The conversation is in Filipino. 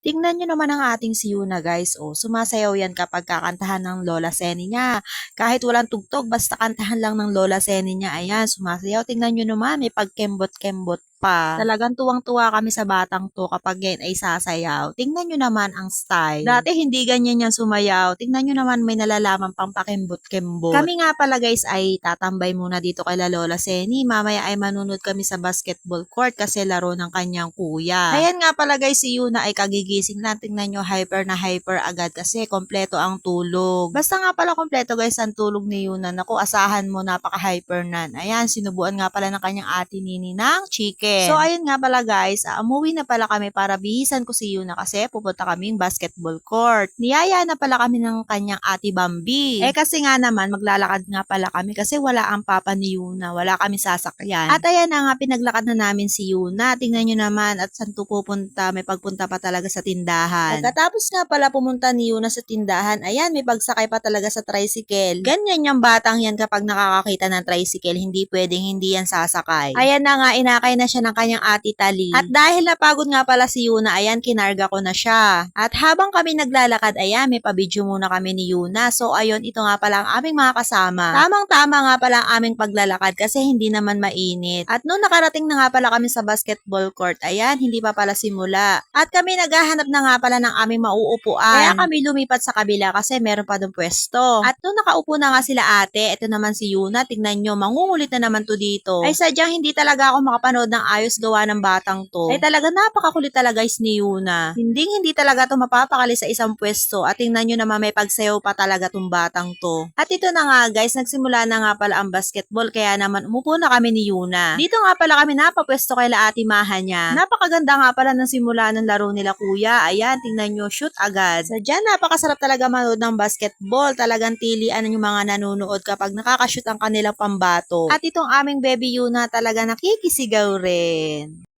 Tingnan nyo naman ang ating si Yuna guys. O, sumasayaw yan kapag kakantahan ng Lola Seni niya. Kahit walang tugtog, basta kantahan lang ng Lola Seni niya. Ayan, sumasayaw. Tingnan nyo naman, may pagkembot-kembot pa. Talagang tuwang-tuwa kami sa batang to kapag yan ay sasayaw. Tingnan nyo naman ang style. Dati hindi ganyan yan sumayaw. Tingnan nyo naman may nalalaman pang pakembot-kembot. Kami nga pala guys ay tatambay muna dito kay La Lola Seni. Mamaya ay manunod kami sa basketball court kasi laro ng kanyang kuya. Ayan nga pala guys si Yuna ay kagigising lang. Tingnan nyo hyper na hyper agad kasi kompleto ang tulog. Basta nga pala kompleto guys ang tulog ni Yuna. Naku, asahan mo napaka-hyper nan. Ayan, sinubuan nga pala ng kanyang ate Nini ng chicken. So, ayun nga pala guys, uh, umuwi na pala kami para bihisan ko si Yuna kasi pupunta kaming basketball court. Niyaya na pala kami ng kanyang ate Bambi. Eh kasi nga naman, maglalakad nga pala kami kasi wala ang papa ni Yuna, wala kami sasakyan. At ayan na nga, pinaglakad na namin si Yuna. Tingnan nyo naman at saan to pupunta, may pagpunta pa talaga sa tindahan. Pagkatapos nga pala pumunta ni Yuna sa tindahan, ayan, may pagsakay pa talaga sa tricycle. Ganyan yung batang yan kapag nakakakita ng tricycle, hindi pwedeng hindi yan sasakay. Ayan na nga, inakay na siya ng kanyang ati Tali. At dahil napagod nga pala si Yuna, ayan, kinarga ko na siya. At habang kami naglalakad, ayan, may pabidyo muna kami ni Yuna. So, ayun, ito nga pala ang aming mga kasama. Tamang-tama nga pala ang aming paglalakad kasi hindi naman mainit. At noon nakarating na nga pala kami sa basketball court, ayan, hindi pa pala simula. At kami naghahanap na nga pala ng aming mauupuan. Kaya kami lumipat sa kabila kasi meron pa doon pwesto. At noon nakaupo na nga sila ate, ito naman si Yuna, tignan nyo, mangungulit na naman to dito. Ay sadyang hindi talaga ako makapanood ng ayos gawa ng batang to. Ay talaga napakakulit talaga guys ni Yuna. Hindi hindi talaga to mapapakali sa isang pwesto at tingnan nyo naman may pagsayaw pa talaga tong batang to. At ito na nga guys, nagsimula na nga pala ang basketball kaya naman umupo na kami ni Yuna. Dito nga pala kami napapwesto kay Ate Maha niya. Napakaganda nga pala ng simula ng laro nila kuya. Ayan, tingnan nyo, shoot agad. Sadya napakasarap talaga manood ng basketball. Talagang tilian yung mga nanonood kapag nakakashoot ang kanilang pambato. At itong aming baby Yuna talaga nakikisigaw rin. And.